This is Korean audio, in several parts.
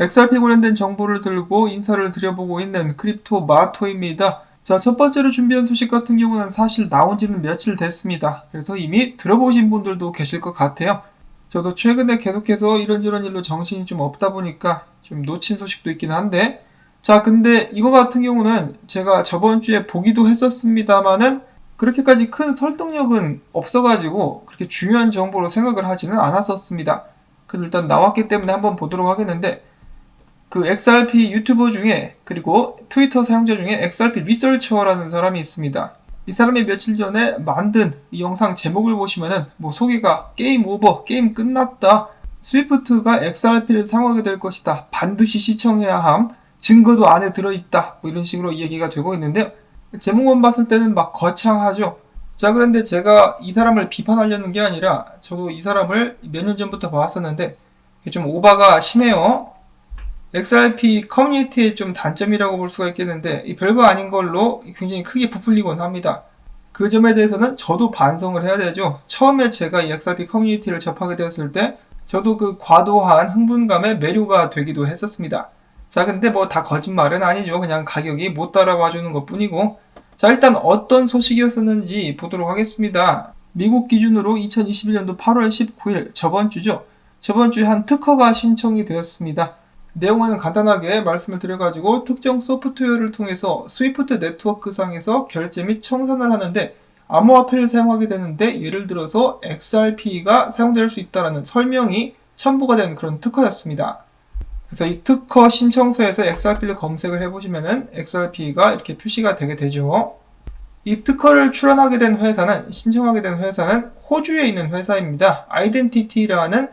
XRP 관련된 정보를 들고 인사를 드려보고 있는 크립토 마토입니다. 자, 첫 번째로 준비한 소식 같은 경우는 사실 나온 지는 며칠 됐습니다. 그래서 이미 들어보신 분들도 계실 것 같아요. 저도 최근에 계속해서 이런저런 일로 정신이 좀 없다 보니까 좀 놓친 소식도 있긴 한데, 자, 근데 이거 같은 경우는 제가 저번 주에 보기도 했었습니다만은 그렇게까지 큰 설득력은 없어가지고 그렇게 중요한 정보로 생각을 하지는 않았었습니다. 그럼 일단 나왔기 때문에 한번 보도록 하겠는데, 그 XRP 유튜버 중에 그리고 트위터 사용자 중에 XRP 리서처라는 사람이 있습니다. 이 사람이 며칠 전에 만든 이 영상 제목을 보시면은 뭐 소개가 게임 오버, 게임 끝났다. 스위프트가 XRP를 사용하게 될 것이다. 반드시 시청해야 함. 증거도 안에 들어있다. 뭐 이런 식으로 이야기가 되고 있는데요. 제목만 봤을 때는 막 거창하죠. 자, 그런데 제가 이 사람을 비판하려는 게 아니라 저도 이 사람을 몇 년 전부터 봤었는데 좀 오바가 심해요. XRP 커뮤니티의 좀 단점이라고 볼 수가 있겠는데 이 별거 아닌 걸로 굉장히 크게 부풀리곤 합니다. 그 점에 대해서는 저도 반성을 해야 되죠. 처음에 제가 이 XRP 커뮤니티를 접하게 되었을 때 저도 그 과도한 흥분감에 매료가 되기도 했었습니다. 자, 근데 뭐 다 거짓말은 아니죠. 그냥 가격이 못 따라와 주는 것 뿐이고. 자, 일단 어떤 소식이었었는지 보도록 하겠습니다. 미국 기준으로 2021년도 8월 19일 저번 주죠. 저번 주에 한 특허가 신청이 되었습니다. 내용은 간단하게 말씀을 드려가지고 특정 소프트웨어를 통해서 스위프트 네트워크상에서 결제 및 청산을 하는데 암호화폐를 사용하게 되는데 예를 들어서 XRP가 사용될 수 있다라는 설명이 첨부가 된 그런 특허였습니다. 그래서 이 특허 신청서에서 XRP를 검색을 해보시면은 XRP가 이렇게 표시가 되게 되죠. 이 특허를 출원하게 된 회사는 신청하게 된 회사는 호주에 있는 회사입니다. 아이덴티티라는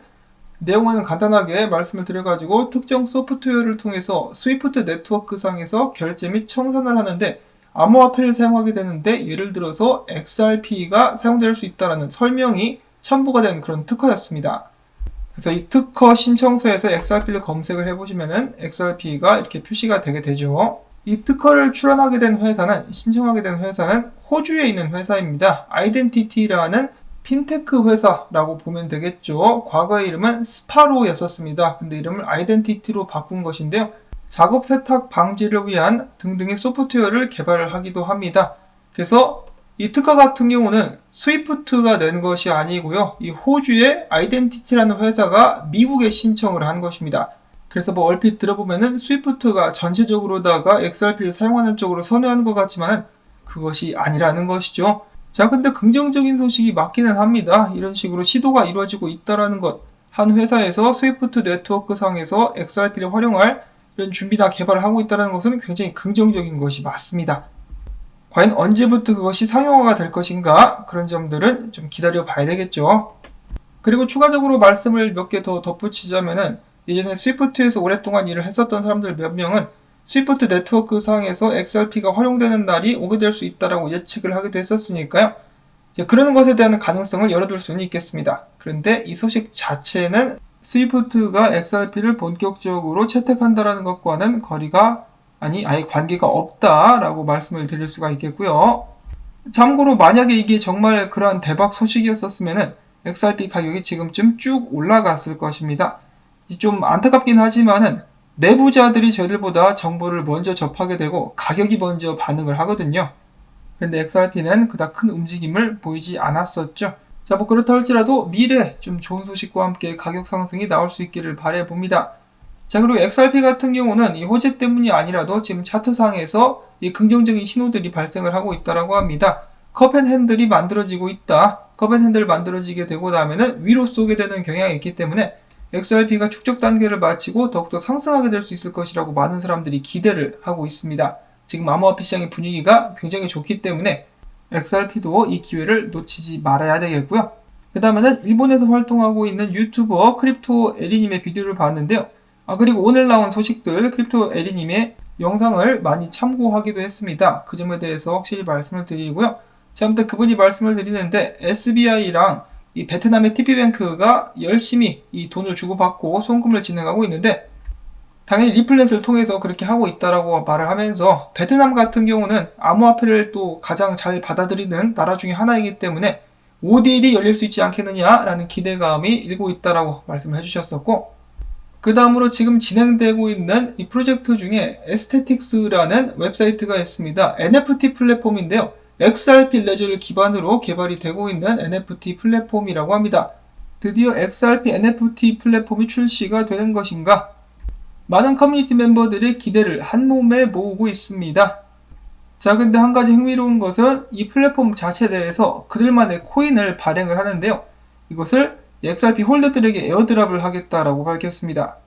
내용은 간단하게 말씀을 드려가지고 특정 소프트웨어를 통해서 스위프트 네트워크상에서 결제 및 청산을 하는데 암호화폐를 사용하게 되는데 예를 들어서 XRP가 사용될 수 있다라는 설명이 첨부가 된 그런 특허였습니다. 그래서 이 특허 신청서에서 XRP를 검색을 해보시면은 XRP가 이렇게 표시가 되게 되죠. 이 특허를 출원하게 된 회사는 신청하게 된 회사는 호주에 있는 회사입니다. 아이덴티티라는 핀테크 회사라고 보면 되겠죠. 과거의 이름은 스파로였었습니다. 근데 이름을 아이덴티티로 바꾼 것인데요. 작업 세탁 방지를 위한 등등의 소프트웨어를 개발을 하기도 합니다. 그래서 이 특허 같은 경우는 스위프트가 낸 것이 아니고요. 이 호주의 아이덴티티라는 회사가 미국에 신청을 한 것입니다. 그래서 뭐 얼핏 들어보면은 스위프트가 전체적으로다가 XRP를 사용하는 쪽으로 선회하는 것 같지만은 그것이 아니라는 것이죠. 자, 근데 긍정적인 소식이 맞기는 합니다. 이런 식으로 시도가 이루어지고 있다라는 것. 한 회사에서 스위프트 네트워크 상에서 XRP를 활용할 이런 준비나 개발을 하고 있다는 것은 굉장히 긍정적인 것이 맞습니다. 과연 언제부터 그것이 상용화가 될 것인가? 그런 점들은 좀 기다려 봐야 되겠죠. 그리고 추가적으로 말씀을 몇 개 더 덧붙이자면은 예전에 스위프트에서 오랫동안 일을 했었던 사람들 몇 명은 스위프트 네트워크 상에서 XRP가 활용되는 날이 오게 될 수 있다라고 예측을 하기도 했었으니까요. 그러는 것에 대한 가능성을 열어둘 수는 있겠습니다. 그런데 이 소식 자체는 스위프트가 XRP를 본격적으로 채택한다라는 것과는 거리가 아니 아예 관계가 없다라고 말씀을 드릴 수가 있겠고요. 참고로 만약에 이게 정말 그러한 대박 소식이었었으면은 XRP 가격이 지금쯤 쭉 올라갔을 것입니다. 좀 안타깝긴 하지만은 내부자들이 저희들보다 정보를 먼저 접하게 되고 가격이 먼저 반응을 하거든요. 그런데 XRP는 그닥 큰 움직임을 보이지 않았었죠. 자, 뭐 그렇다 할지라도 미래 좀 좋은 소식과 함께 가격 상승이 나올 수 있기를 바래 봅니다. 자, 그리고 XRP 같은 경우는 이 호재 때문이 아니라도 지금 차트상에서 이 긍정적인 신호들이 발생을 하고 있다라고 합니다. 컵앤핸들이 만들어지고 있다. 컵앤핸들 만들어지게 되고 나면은 위로 쏘게 되는 경향이 있기 때문에 XRP가 축적 단계를 마치고 더욱더 상승하게 될 수 있을 것이라고 많은 사람들이 기대를 하고 있습니다. 지금 암호화폐 시장의 분위기가 굉장히 좋기 때문에 XRP도 이 기회를 놓치지 말아야 되겠고요. 그 다음에는 일본에서 활동하고 있는 유튜버 크립토 에리님의 비디오를 봤는데요. 아, 그리고 오늘 나온 소식들 크립토 에리님의 영상을 많이 참고하기도 했습니다. 그 점에 대해서 확실히 말씀을 드리고요. 자, 아무튼 그분이 말씀을 드리는데 SBI랑 이 베트남의 TP뱅크가 열심히 이 돈을 주고받고 송금을 진행하고 있는데 당연히 리플렛을 통해서 그렇게 하고 있다라고 말을 하면서 베트남 같은 경우는 암호화폐를 또 가장 잘 받아들이는 나라 중에 하나이기 때문에 ODL이 열릴 수 있지 않겠느냐라는 기대감이 일고 있다라고 말씀을 해주셨었고 그 다음으로 지금 진행되고 있는 이 프로젝트 중에 에스테틱스라는 웹사이트가 있습니다. NFT 플랫폼인데요. XRP 레저를 기반으로 개발이 되고 있는 NFT 플랫폼이라고 합니다. 드디어 XRP NFT 플랫폼이 출시가 되는 것인가? 많은 커뮤니티 멤버들이 기대를 한 몸에 모으고 있습니다. 자, 근데 한 가지 흥미로운 것은 이 플랫폼 자체에 대해서 그들만의 코인을 발행을 하는데요. 이것을 XRP 홀더들에게 에어드랍을 하겠다라고 밝혔습니다.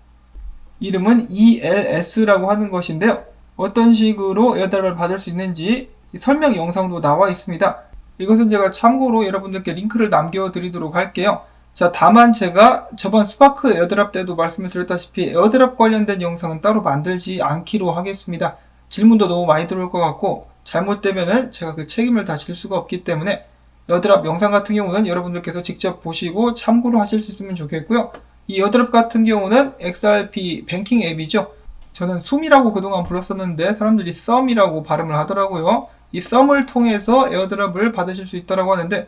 이름은 ELS라고 하는 것인데요. 어떤 식으로 에어드랍을 받을 수 있는지 설명 영상도 나와 있습니다. 이것은 제가 참고로 여러분들께 링크를 남겨드리도록 할게요. 자, 다만 제가 저번 스파크 에어드랍 때도 말씀을 드렸다시피 에어드랍 관련된 영상은 따로 만들지 않기로 하겠습니다. 질문도 너무 많이 들어올 것 같고 잘못되면은 제가 그 책임을 다 질 수가 없기 때문에 에어드랍 영상 같은 경우는 여러분들께서 직접 보시고 참고로 하실 수 있으면 좋겠고요. 이 에어드랍 같은 경우는 XRP 뱅킹 앱이죠. 저는 숨이라고 그동안 불렀었는데 사람들이 썸이라고 발음을 하더라고요. 이 썸을 통해서 에어드랍을 받으실 수 있다고 하는데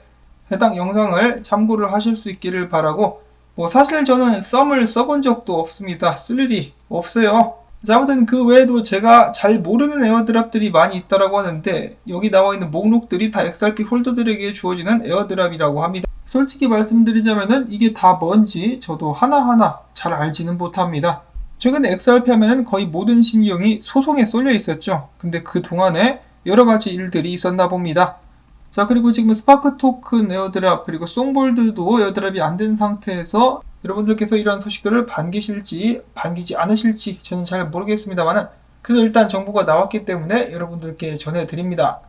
해당 영상을 참고를 하실 수 있기를 바라고 뭐 사실 저는 썸을 써본 적도 없습니다. 쓸 일이 없어요. 자, 아무튼 그 외에도 제가 잘 모르는 에어드랍들이 많이 있다라고 하는데 여기 나와 있는 목록들이 다 XRP 홀더들에게 주어지는 에어드랍이라고 합니다. 솔직히 말씀드리자면은 이게 다 뭔지 저도 하나하나 잘 알지는 못합니다. 최근에 XRP 하면은 거의 모든 신경이 소송에 쏠려 있었죠. 근데 그 동안에 여러 가지 일들이 있었나 봅니다. 자, 그리고 지금 스파크 토큰 에어드랍, 그리고 송볼드도 에어드랍이 안 된 상태에서 여러분들께서 이러한 소식들을 반기실지, 반기지 않으실지 저는 잘 모르겠습니다만은 그래도 일단 정보가 나왔기 때문에 여러분들께 전해드립니다.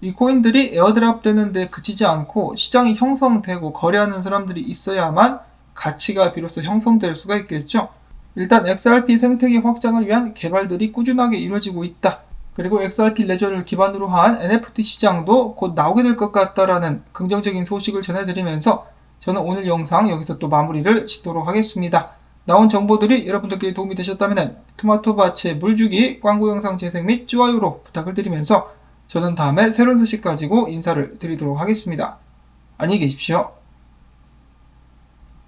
이 코인들이 에어드랍 되는데 그치지 않고 시장이 형성되고 거래하는 사람들이 있어야만 가치가 비로소 형성될 수가 있겠죠. 일단 XRP 생태계 확장을 위한 개발들이 꾸준하게 이루어지고 있다. 그리고 XRP 레저를 기반으로 한 NFT 시장도 곧 나오게 될 것 같다라는 긍정적인 소식을 전해드리면서 저는 오늘 영상 여기서 또 마무리를 짓도록 하겠습니다. 나온 정보들이 여러분들께 도움이 되셨다면 토마토밭의 물주기 광고 영상 재생 및 좋아요로 부탁을 드리면서 저는 다음에 새로운 소식 가지고 인사를 드리도록 하겠습니다. 안녕히 계십시오.